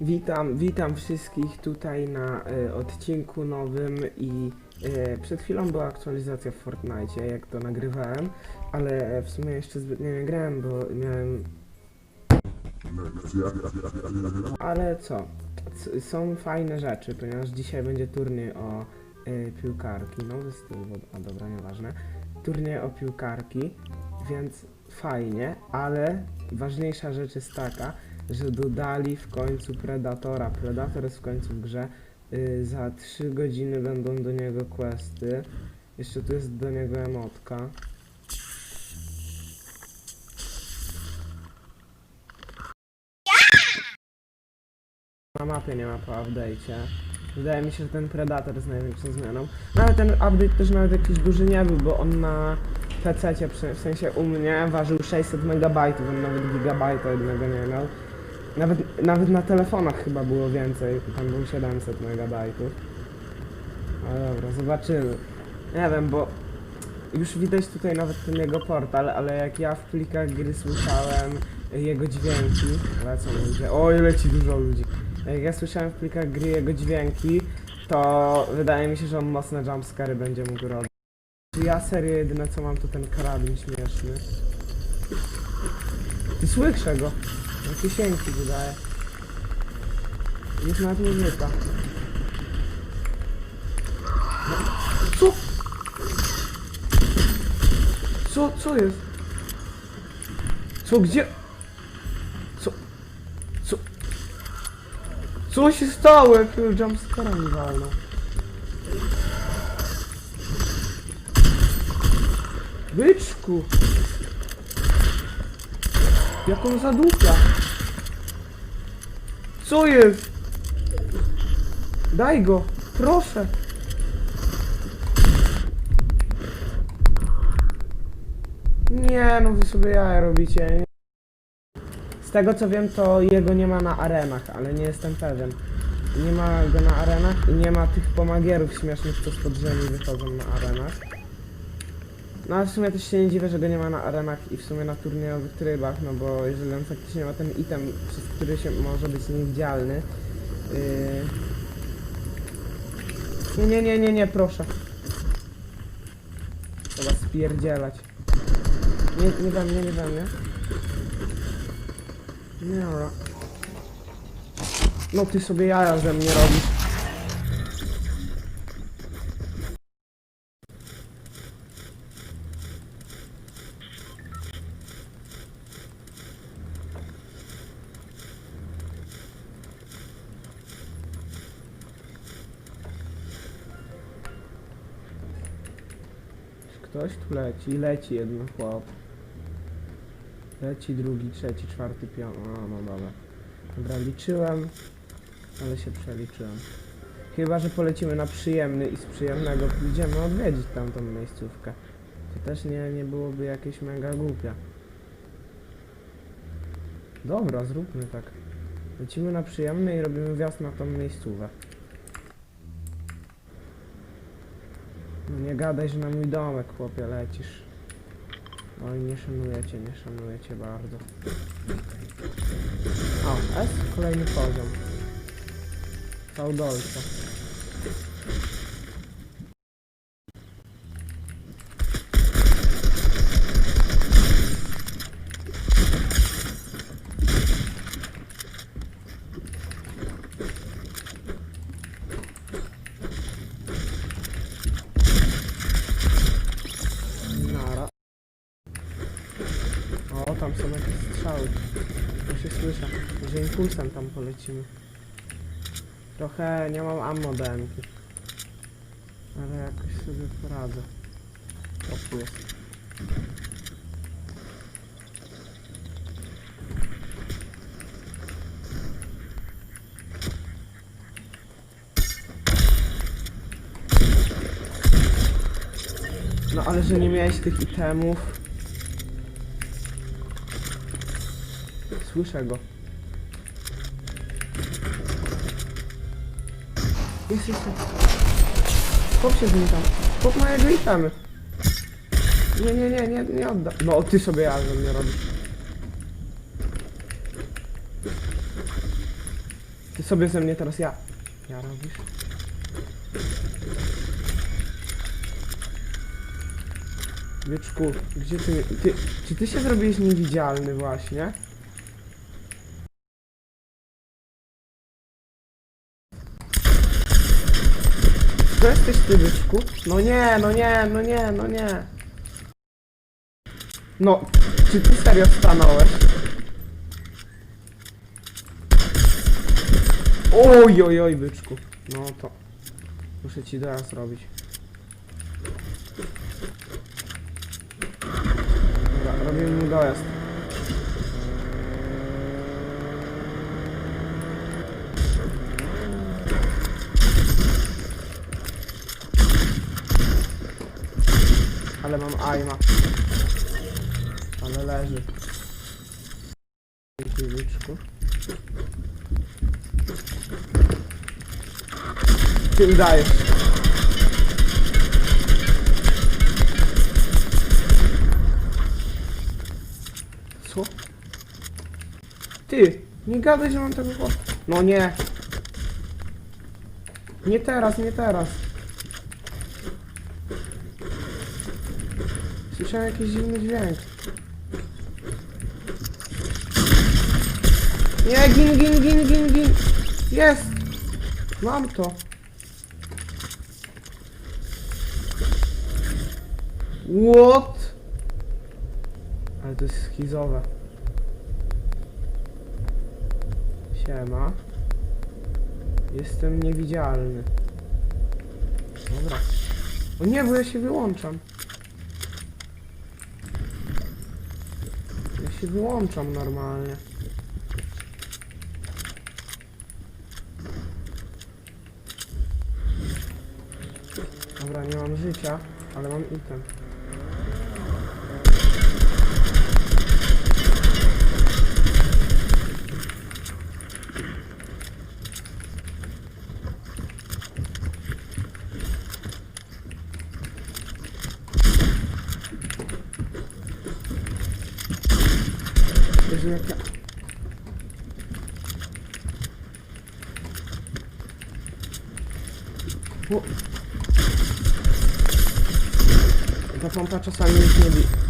Witam, witam wszystkich tutaj na e, odcinku nowym i e, przed chwilą była aktualizacja w Fortnite, jak to nagrywałem, ale w sumie jeszcze zbytnio nie grałem, bo miałem... Ale co? C- są fajne rzeczy, ponieważ dzisiaj będzie turniej o e, piłkarki, nowy styl, bo- a dobra, nieważne. Turniej o piłkarki, więc fajnie, ale ważniejsza rzecz jest taka, że dodali w końcu Predatora. Predator jest w końcu w grze. Y, za 3 godziny będą do niego questy. Jeszcze tu jest do niego emotka. Na mapie nie ma po update'cie. Wydaje mi się, że ten Predator jest największą zmianą. Nawet ten update też nawet jakiś duży nie był, bo on na PC, w sensie u mnie, ważył 600 MB, on nawet gigabajta jednego nie miał. Nawet, nawet na telefonach chyba było więcej, tam było 700 megabajtów. Ale dobra, zobaczymy. Nie wiem, bo już widać tutaj nawet ten jego portal, ale jak ja w plikach gry słyszałem jego dźwięki, lecą ludzie, oj leci dużo ludzi. Jak ja słyszałem w plikach gry jego dźwięki, to wydaje mi się, że on mocne jumpscary będzie mógł robić. Ja serio jedyne co mam to ten karabin śmieszny. Ty słyszę go. Jakie sięki wydaje. Jest nawet muzyka. Co? Co, co jest? Co, gdzie? Co? Co? Co się stało? Jakiego jumpscara mi walnął? Byczku! Jak on zadupia? Co jest? Daj go, proszę. Nie, no wy sobie jaja robicie. Z tego co wiem, to jego nie ma na arenach, ale nie jestem pewien. Nie ma go na arenach i nie ma tych pomagierów śmiesznych, co z podziemi wychodzą na arenach. No ale w sumie też się nie dziwię, że go nie ma na arenach i w sumie na turniejowych trybach, no bo jeżeli on faktycznie ma ten item, przez który się może być niewidzialny. Yy... Nie, nie, nie, nie, proszę. Trzeba spierdzielać. Nie, nie we mnie, nie we mnie. Nie, dobra. No ty sobie jaja ze mnie robisz. Ktoś tu leci, leci jeden chłop. Leci drugi, trzeci, czwarty, piąty. O, no dobra. Dobra, liczyłem, ale się przeliczyłem. Chyba, że polecimy na przyjemny i z przyjemnego pójdziemy odwiedzić tamtą miejscówkę. To też nie, nie byłoby jakieś mega głupia. Dobra, zróbmy tak. Lecimy na przyjemny i robimy wjazd na tą miejscówę. No nie gadaj, że na mój domek, chłopie, lecisz. Oj, nie szanuję cię, nie szanuję cię bardzo. O, S, kolejny poziom. Fałdolca. Nara. O, tam są strzały. To się słyszę. Może impulsem tam polecimy. Trochę nie mam ammo MK. Ale jakoś sobie poradzę. Tu jest. No ale że nie miałeś tych itemów. Słyszę go. Jest, jest, jest. Chłop się z nim tam. Chłop ma jego itemy. Nie, nie, nie, nie, nie. No ty sobie razem nie robisz. Ty sobie ze mnie teraz ja. Ja robisz? Wieczku, gdzie ty, ty... Czy ty się zrobiłeś niewidzialny właśnie? To jesteś ty, byczku? No nie, no nie, no nie, no nie. No, czy ty serio stanąłeś? Oj, oj, oj, byczku. No to muszę ci teraz robić. Dobra, robimy mu dojazd. Ale mam aima. Ale leży. Byczku. Ty udajesz. Co? Ty, nie gadaj, że mam tego. No nie. Nie teraz, nie teraz. Słyszałem jakiś dziwny dźwięk. Nie, gin, gin, gin, gin, gin. Jest! Mam to. What? Ale to jest schizowe. Siema. Jestem niewidzialny. Dobra. O nie, bo ja się wyłączam. Się wyłączam normalnie. Dobra, nie mam życia, ale mam item. Ja... O. Ta pompa czasami nic nie.